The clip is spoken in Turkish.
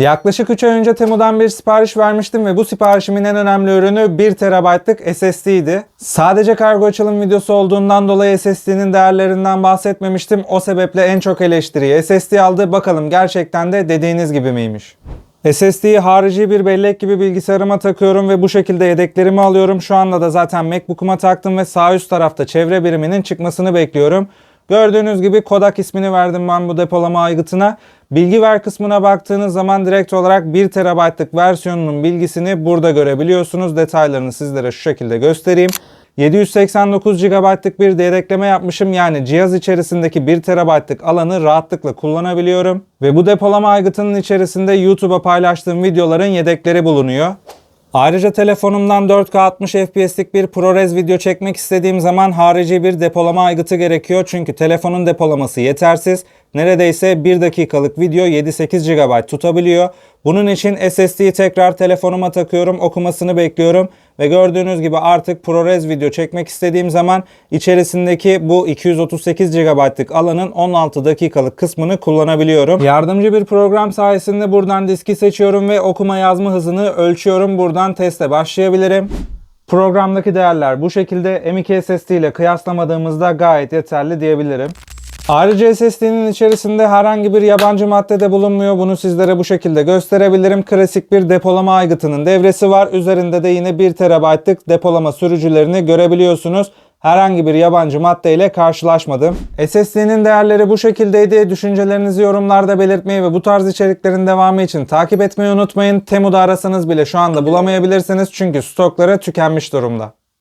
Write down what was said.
Yaklaşık 3 ay önce Temu'dan bir sipariş vermiştim ve bu siparişimin en önemli ürünü 1 TB'lık SSD'ydi. Sadece kargo açılım videosu olduğundan dolayı SSD'nin değerlerinden bahsetmemiştim. O sebeple en çok eleştiriyi SSD aldı. Bakalım gerçekten de dediğiniz gibi miymiş? SSD'yi harici bir bellek gibi bilgisayarıma takıyorum ve bu şekilde yedeklerimi alıyorum. Şu anda da zaten MacBook'uma taktım ve sağ üst tarafta çevre biriminin çıkmasını bekliyorum. Gördüğünüz gibi Kodak ismini verdim ben bu depolama aygıtına. Bilgi ver kısmına baktığınız zaman direkt olarak 1 TB'lık versiyonunun bilgisini burada görebiliyorsunuz. Detaylarını sizlere şu şekilde göstereyim. 789 GB'lık bir yedekleme yapmışım. Yani cihaz içerisindeki 1 TB'lık alanı rahatlıkla kullanabiliyorum. Ve bu depolama aygıtının içerisinde YouTube'a paylaştığım videoların yedekleri bulunuyor. Ayrıca telefonumdan 4K 60 FPS'lik bir ProRes video çekmek istediğim zaman harici bir depolama aygıtı gerekiyor. Çünkü telefonun depolaması yetersiz. Neredeyse 1 dakikalık video 7-8 GB tutabiliyor. Bunun için SSD'yi tekrar telefonuma takıyorum, okumasını bekliyorum ve gördüğünüz gibi artık ProRes video çekmek istediğim zaman içerisindeki bu 238 GB'lık alanın 16 dakikalık kısmını kullanabiliyorum. Yardımcı bir program sayesinde buradan diski seçiyorum ve okuma yazma hızını ölçüyorum. Buradan teste başlayabilirim. Programdaki değerler bu şekilde M.2 SSD ile kıyaslamadığımızda gayet yeterli diyebilirim. Ayrıca SSD'nin içerisinde herhangi bir yabancı madde de bulunmuyor. Bunu sizlere bu şekilde gösterebilirim. Klasik bir depolama aygıtının devresi var. Üzerinde de yine 1 TB'lık depolama sürücülerini görebiliyorsunuz. Herhangi bir yabancı maddeyle karşılaşmadım. SSD'nin değerleri bu şekildeydi. Düşüncelerinizi yorumlarda belirtmeyi ve bu tarz içeriklerin devamı için takip etmeyi unutmayın. Temu'da arasanız bile şu anda bulamayabilirsiniz çünkü stokları tükenmiş durumda.